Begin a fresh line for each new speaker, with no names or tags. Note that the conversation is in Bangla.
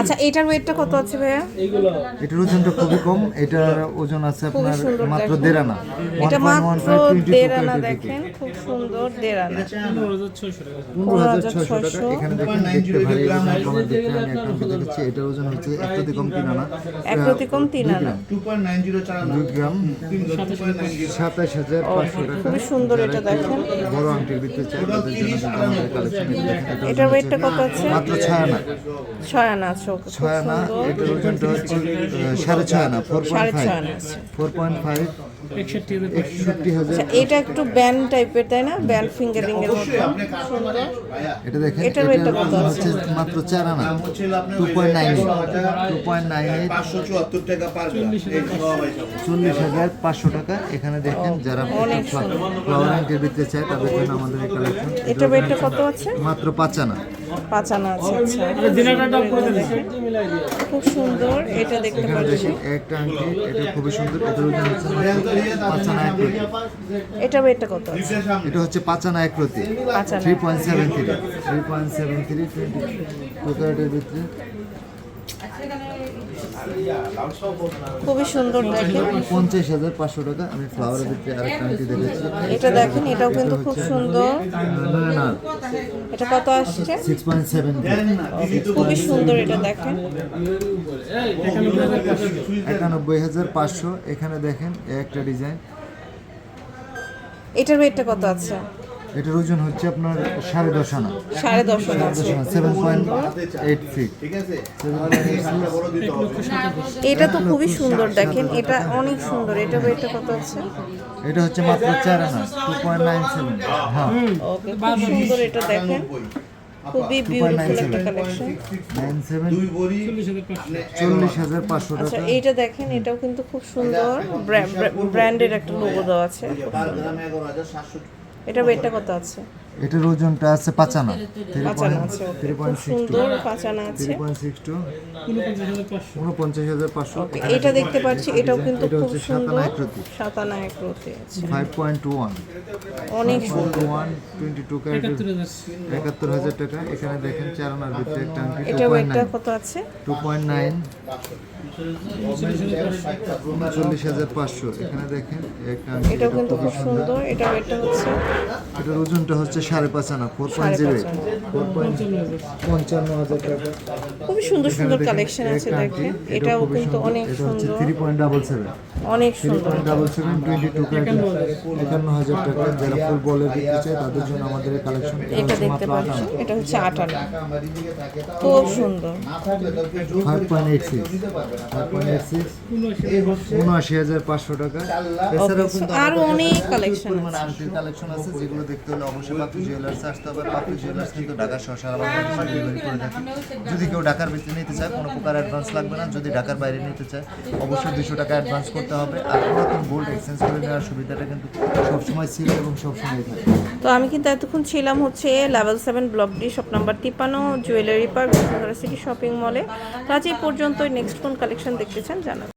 আচ্ছা এটার ওয়েটটা কত আছে ভাইয়া?
এটার ওজনটা খুবই কম এটার ওজন আছে আপনার মাত্র। দেড় আনা
এটা মাত্র
1.15, 22
দেড় আনা দেখেন খুব সুন্দর দেড় আনা
পনেরো হাজার ছয়শো টাকা। এখানে দেখেন দেখতে ভারী দেখতে আমি একটা দেখাচ্ছি এটার ওজন হচ্ছে এক প্রতি কম তিন আনা
এক প্রতি কম তিন আনা
দুই গ্রাম সাতাশ হাজার পাঁচশো টাকা।
খুবই সুন্দর এটা দেখেন।
বড় আংটির ভিতরে জন্য কালেকশন
এটার ওয়েটটা কত আছে?
মাত্র ছয় আনা।
ছয় আনা আছে
ছয় আনা এটার ওজনটা হচ্ছে সাড়ে ছয় আনা four point five four point five
এটা একটু ব্যান্ড টাইপের তাই না? ব্যান্ড ফিঙ্গারিং এর মতো।
এটা দেখেন
এটার
এটার
কত আছে?
হচ্ছে মাত্র চার আনা। Two point nine two point nine eight
পাঁচশো চুয়াত্তর টাকা পার
চল্লিশ হাজার পাঁচশো। টাকা। এখানে দেখেন যারা
অনেক
ফ্লাওয়ার আংটির ভিতরে চায় তাদের জন্য আমাদের এই কালেকশন
ওয়েটটা কত আছে?
মাত্র পাঁচ আনা।
পাঁচ আনা আছে আচ্ছা। দেখেন। খুব সুন্দর এটা দেখতে পাচ্ছি।
একটা আংটি এটা খুবই সুন্দর ওজন হচ্ছে মাত্র পাঁচ আনা এক প্রতি
এটার ওয়েটটা কত? আছে
এটা হচ্ছে পাঁচ আনা এক প্রতি three point seven three three point seven three twenty two ক্যারেটের ভিতরে
খুবই সুন্দর দেখেন।
পঞ্চাশ হাজার পাঁচশো টাকা। আমি ফ্লাওয়ারের ভিতরে আরেকটা আংটি দেখেছি।
এটা দেখেন এটাও কিন্তু খুব সুন্দর।
না
এটা কত আসছে?
সিক্স পয়েন্ট সেভেন
খুবই সুন্দর এটা দেখেন।
একানব্বই হাজার পাঁচশো। এখানে দেখেন একটা ডিজাইন।
এটার ওয়েটটা কত আছে?
এটার ওজন হচ্ছে আপনার সাড়ে দশ আনা।
সাড়ে দশ আনা।
সেভেন পয়েন্ট এইট ফিট
ঠিক আছে একটা বড় দিতে হবে
এটা তো খুবই সুন্দর দেখেন এটা অনেক সুন্দর। এটা ওয়েটটা কত আছে?
এটা হচ্ছে মাত্র চার আনা টু পয়েন্ট নাইন সেভেন হ্যাঁ।
সুন্দর এটা দেখেন। খুবই বিউটিফুল একটা কালেকশন
নাইন সেভেন চল্লিশ হাজার পাঁচশো।
আচ্ছা
টাকা।
এইটা দেখেন এটাও কিন্তু খুব সুন্দর। ব্র্যান্ডের একটা লোগো দেওয়া আছে। এটা ওয়েটটা কত আছে?
এটার ওজনটা আছে পাঁচ আনা
পাঁচানা আছে।
থ্রি পয়েন্ট সিক্স টু
সুন্দর পাঁচানা
থ্রি পয়েন্ট সিক্স টু উনপঞ্চাশ হাজার পাঁচশো।
এটা দেখতে পাচ্ছি এটাও কিন্তু
এটা হচ্ছে সাতানা ফাইভ পয়েন্ট টু ওয়ান
অনেক সুন্দর।
ওয়ান টোয়েন্টি টু একাত্তর হাজার টাকা। এখানে দেখেন চার আনার ভিতরে একটা আংটি টু পয়েন্ট নাইন
কত আছে?
টু পয়েন্ট নাইন উনচল্লিশ হাজার পাঁচশো। এখানে দেখেন একটা
এটাও
এটা
কিন্তু খুব সুন্দর। এটা হচ্ছে
এটার ওজনটা হচ্ছে সাড়ে পাঁচ আনা four point zero eight four point পঞ্চান্ন হাজার টাকা।
খুবই সুন্দর সুন্দর কালেকশন আছে
আংটি,
দেখেন
এটাও
কিন্তু অনেক সুন্দর।
থ্রি পয়েন্ট ডাবল সেভেন
অনেক
থ্রি
সুন্দর
point double seven twenty two একান্ন হাজার টাকা যারা ফুল বলের দিতে চায় তাদের জন্য আমাদের কালেকশন
এটা দেখতে পাচ্ছি। এটা হচ্ছে আটানা খুব সুন্দর।
Five point eight six five point eight six উনআশি হাজার পাঁচশো। টাকা। এছাড়াও কিন্তু
আরও অনেক কালেকশন
কালেকশন আছে যেগুলো দেখতে হলে অবশ্যই পাপড়ি জুয়েলার্স আসতে হবে, পাপড়ি জুয়েলার্স কিন্তু ঢাকা সহ সারা বাংলাদেশে ডেলিভারি করে থাকে। যদি কেউ ঢাকার ভিতরে নিতে চায়, কোনো প্রকার অ্যাডভান্স লাগবে না। যদি ঢাকার বাইরে নিতে চায়, অবশ্যই দুশো টাকা অ্যাডভান্স করতে হবে। আর পুরাতন গোল্ড এক্সচেঞ্জ করে নেওয়ার সুবিধাটা কিন্তু সবসময় ছিল এবং সবসময় থাকে।
তো আমি কিন্তু এতক্ষণ ছিলাম হচ্ছে level seven block D shop number তিপ্পান্ন জুয়েলারি পার্ক সিটি শপিং মলে তো আজ এই পর্যন্তই। নেক্সট কোন কালেকশন দেখতে চান জানাবেন।